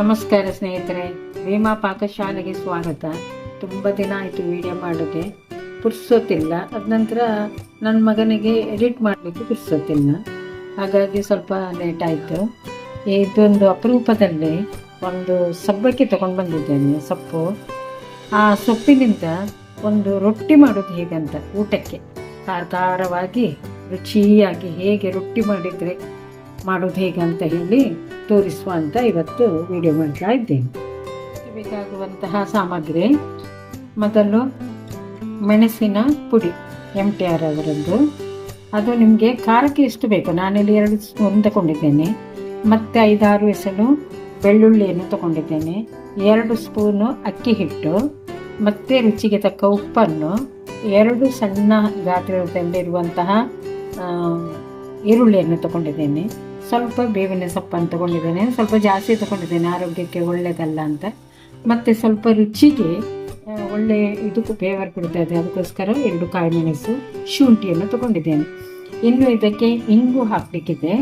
ನಮಸ್ಕಾರ ಸ್ನೇಹಿತರೆ, ಭೀಮಾ ಪಾಕಶಾಲೆಗೆ ಸ್ವಾಗತ. ತುಂಬ ದಿನ ಆಯಿತು ವಿಡಿಯೋ ಮಾಡೋಕ್ಕೆ ಪುರ್ಸೋತಿಲ್ಲ ಅದ ನಂತರ ನನ್ನ ಮಗನಿಗೆ ಎಡಿಟ್ ಮಾಡಲಿಕ್ಕೆ ಪುರ್ಸೋತಿಲ್ಲ ಹಾಗಾಗಿ ಸ್ವಲ್ಪ ಲೇಟ್ ಆಯಿತು. ಇದೊಂದು ಅಪರೂಪದಲ್ಲಿ ಒಂದು ಸಬ್ಬಕ್ಕಿ ತಗೊಂಡು ಬಂದಿದ್ದೇನೆ, ಸೊಪ್ಪು. ಆ ಸೊಪ್ಪಿನಿಂದ ಒಂದು ರೊಟ್ಟಿ ಮಾಡೋದು ಹೇಗಂತ ಊಟಕ್ಕೆ. ಖಾರ ಖಾರವಾಗಿ ರುಚಿಯಾಗಿ ಹೇಗೆ ರೊಟ್ಟಿ ಮಾಡಿದರೆ ಮಾಡೋದು ಹೇಗೆ ಅಂತ ಹೇಳಿ ತೋರಿಸುವ ಅಂತ ಇವತ್ತು ವಿಡಿಯೋ ಮಾಡ್ತಾ ಇದ್ದೇನೆ. ಬೇಕಾಗುವಂತಹ ಸಾಮಗ್ರಿ, ಮೊದಲು ಮೆಣಸಿನ ಪುಡಿ ಎಂ ಟಿ ಆರ್ ಅವರದ್ದು. ಅದು ನಿಮಗೆ ಖಾರಕ್ಕೆ ಎಷ್ಟು ಬೇಕು? ನಾನಿಲ್ಲಿ ಎರಡು ಸ್ಪೂನ್ ತಗೊಂಡಿದ್ದೇನೆ. ಮತ್ತು ಐದಾರು ಎಸಳು ಬೆಳ್ಳುಳ್ಳಿಯನ್ನು ತಗೊಂಡಿದ್ದೇನೆ. ಎರಡು ಸ್ಪೂನು ಅಕ್ಕಿ ಹಿಟ್ಟು. ಮತ್ತು ರುಚಿಗೆ ತಕ್ಕ ಉಪ್ಪನ್ನು ಎರಡು ಸಣ್ಣ ಗಾತ್ರದಲ್ಲಿರುವಂತಹ ಈರುಳ್ಳಿಯನ್ನು ತಗೊಂಡಿದ್ದೇನೆ. ಸ್ವಲ್ಪ ಬೇವಿನ ಸೊಪ್ಪನ್ನು ತಗೊಂಡಿದ್ದೇನೆ. ಸ್ವಲ್ಪ ಜಾಸ್ತಿ ತಗೊಂಡಿದ್ದೇನೆ. ಆರೋಗ್ಯಕ್ಕೆ ಒಳ್ಳೆಯದಲ್ಲ ಅಂತ. ಮತ್ತು ಸ್ವಲ್ಪ ರುಚಿಗೆ ಒಳ್ಳೆ ಇದಕ್ಕೂ ಫ್ಲೇವರ್ ಕೊಡ್ತಾ ಇದೆ ಅದಕ್ಕೋಸ್ಕರ ಎರಡು ಕಾಳುಮೆಣಸು ಶುಂಠಿಯನ್ನು ತಗೊಂಡಿದ್ದೇನೆ. ಇನ್ನು ಇದಕ್ಕೆ ಇಂಗು ಹಾಕಲಿಕ್ಕಿದೆ.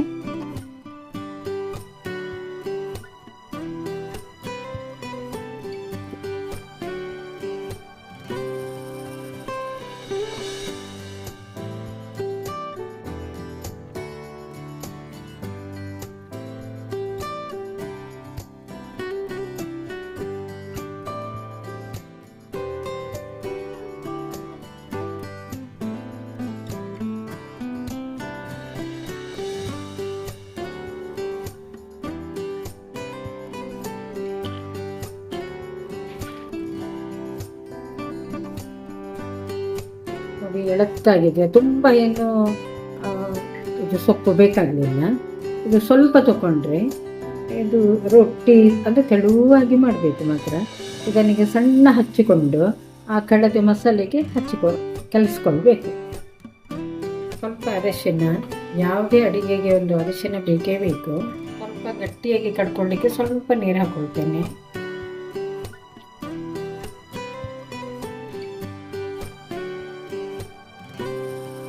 ನೋಡಿ ಎಳತ್ತಾಗಿದೆ ತುಂಬ ಏನು ಇದು ಸೊಪ್ಪು ಬೇಕಾಗಲಿಲ್ಲ. ಇದು ಸ್ವಲ್ಪ ತಗೊಂಡ್ರೆ ಇದು ರೊಟ್ಟಿ ಅಂದರೆ ತೆಳುವಾಗಿ ಮಾಡಬೇಕು ಮಾತ್ರ. ಇದನಿಗೆ ಸಣ್ಣ ಹಚ್ಚಿಕೊಂಡು ಆ ಕಡದೆ ಮಸಾಲೆಗೆ ಹಚ್ಚಿಕೊ, ಕಲಿಸ್ಕೊಳ್ಬೇಕು. ಸ್ವಲ್ಪ ಅರಿಶಿನ, ಯಾವುದೇ ಅಡುಗೆಗೆ ಒಂದು ಅರಿಶಿನ ಬೇಕೇ ಬೇಕು. ಸ್ವಲ್ಪ ಗಟ್ಟಿಯಾಗಿ ಕಡ್ಕೊಳ್ಳಿಕ್ಕೆ ಸ್ವಲ್ಪ ನೀರು ಹಾಕೊಳ್ತೇನೆ.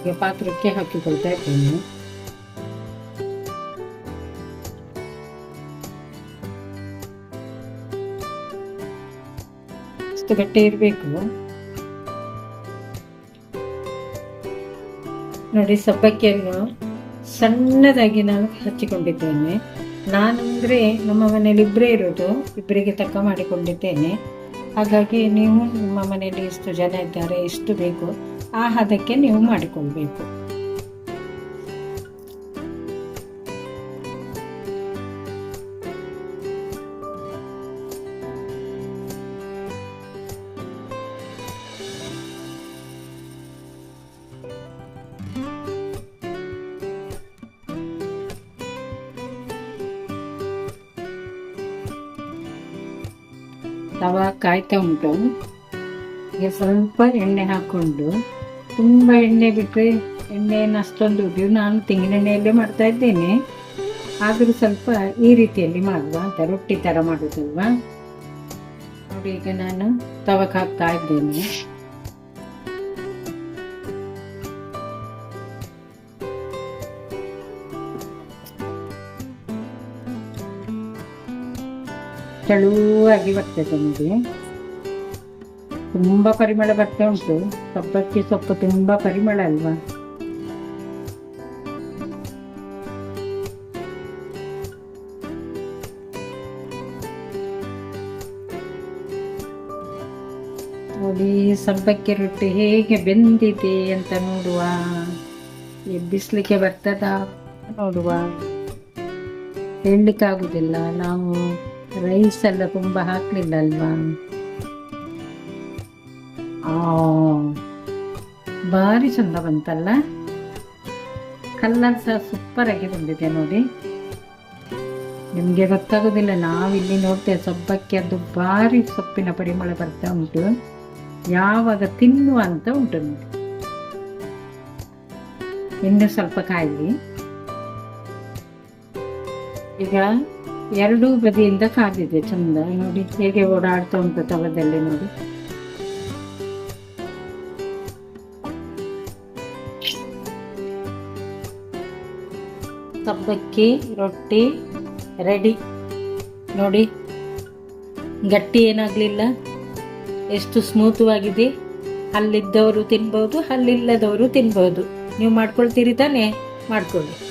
ಈಗ ಪಾತ್ರಕ್ಕೆ ಹಾಕಿಕೊಳ್ತಾ ಇದ್ದೇನೆ ಇಷ್ಟು ಗಟ್ಟಿ ಇರಬೇಕು. ನೋಡಿ, ಸಬ್ಬಕ್ಕಿಯನ್ನು ಸಣ್ಣದಾಗಿ ನಾನು ಹಚ್ಚಿಕೊಂಡಿದ್ದೇನೆ. ನಾನಂದ್ರೆ ನಮ್ಮ ಮನೇಲಿ ಇಬ್ಬರೇ ಇರೋದು ಇಬ್ಬರಿಗೆ ತಕ್ಕ ಮಾಡಿಕೊಂಡಿದ್ದೇನೆ. ಹಾಗಾಗಿ ನೀವು ನಿಮ್ಮ ಮನೆಯಲ್ಲಿ ಎಷ್ಟು ಜನ ಇದ್ದಾರೆ ಎಷ್ಟು ಬೇಕು ಆ ಹದಕ್ಕೆ ನೀವು ಮಾಡಿಕೊಳ್ಬೇಕು. ತವ ಕಾಯ್ತಾ ಉಂಟು. ಈಗ ಸ್ವಲ್ಪ ಎಣ್ಣೆ ಹಾಕೊಂಡು ತುಂಬ ಎಣ್ಣೆ ಬಿಟ್ಟರೆ ಎಣ್ಣೆಯನ್ನು ಅಷ್ಟೊಂದು ನಾನು ತೆಂಗಿನೆಣ್ಣೆಯಲ್ಲೇ ಮಾಡ್ತಾ ಇದ್ದೇನೆ. ಆದರೂ ಸ್ವಲ್ಪ ಈ ರೀತಿಯಲ್ಲಿ ಮಾಡುವ ಅಂತ, ರೊಟ್ಟಿ ಥರ ಮಾಡೋದಲ್ವಾ ನೋಡಿ, ಈಗ ನಾನು ತವಕ್ಕೆ ಹಾಕ್ತಾ ಇದ್ದೇನೆ. ತೆಳುವಾಗಿ ಬರ್ತದೆ ನಮಗೆ ತುಂಬ ಪರಿಮಳ ಬರ್ತಾ ಉಂಟು. ಸಬ್ಬಕ್ಕಿ ಸೊಪ್ಪು ತುಂಬ ಪರಿಮಳ ಅಲ್ವಾ? ನೋಡಿ, ಸಬ್ಬಕ್ಕಿ ರೊಟ್ಟಿ ಹೇಗೆ ಬೆಂದಿದೆ ಅಂತ ನೋಡುವ. ಎಬ್ಬಿಸ್ಲಿಕ್ಕೆ ಬರ್ತದ? ನೋಡುವ. ಹೇಳಲಿಕ್ಕಾಗುದಿಲ್ಲ. ನಾವು ರೈಸ್ ಎಲ್ಲ ತುಂಬ ಹಾಕ್ಲಿಲ್ಲ ಅಲ್ವಾ ಭಾರಿ ಚಂದ ಬಂತಲ್ಲ? ಕಲ್ಲರ್ ಸಹ ಸೂಪರ್ ಆಗಿ ಬಂದಿದೆ ನೋಡಿ. ನಿಮಗೆ ಗೊತ್ತಾಗೋದಿಲ್ಲ ನಾವಿಲ್ಲಿ ನೋಡ್ತೇವೆ, ಸೊಬ್ಬಕ್ಕೆ ಅದು ಭಾರಿ ಸೊಪ್ಪಿನ ಪರಿಮಳ ಬರ್ತಾ ಉಂಟು. ಯಾವಾಗ ತಿನ್ನುವ ಅಂತ ಉಂಟು ನೋಡಿ. ಇನ್ನು ಸ್ವಲ್ಪ ಕಾಯಿ ಈಗ ಎರಡೂ ಬದಿಯಿಂದ ಕಾದಿದೆ ಚಂದ. ನೋಡಿ, ಹೇಗೆ ಓಡಾಡ್ತಾ ಉಂಟು ತವದಲ್ಲಿ ನೋಡಿ. ಸಬ್ಬಕ್ಕಿ ರೊಟ್ಟಿ ರೆಡಿ. ನೋಡಿ, ಗಟ್ಟಿ ಏನಾಗಲಿಲ್ಲ. ಎಷ್ಟು ಸ್ಮೂತವಾಗಿದೆ ಅಲ್ಲಿದ್ದವರು ತಿನ್ಬೋದು, ಅಲ್ಲಿಲ್ಲದವರು ತಿನ್ಬೋದು. ನೀವು ಮಾಡ್ಕೊಳ್ತೀರಿ ತಾನೇ? ಮಾಡ್ಕೊಳ್ಳಿ.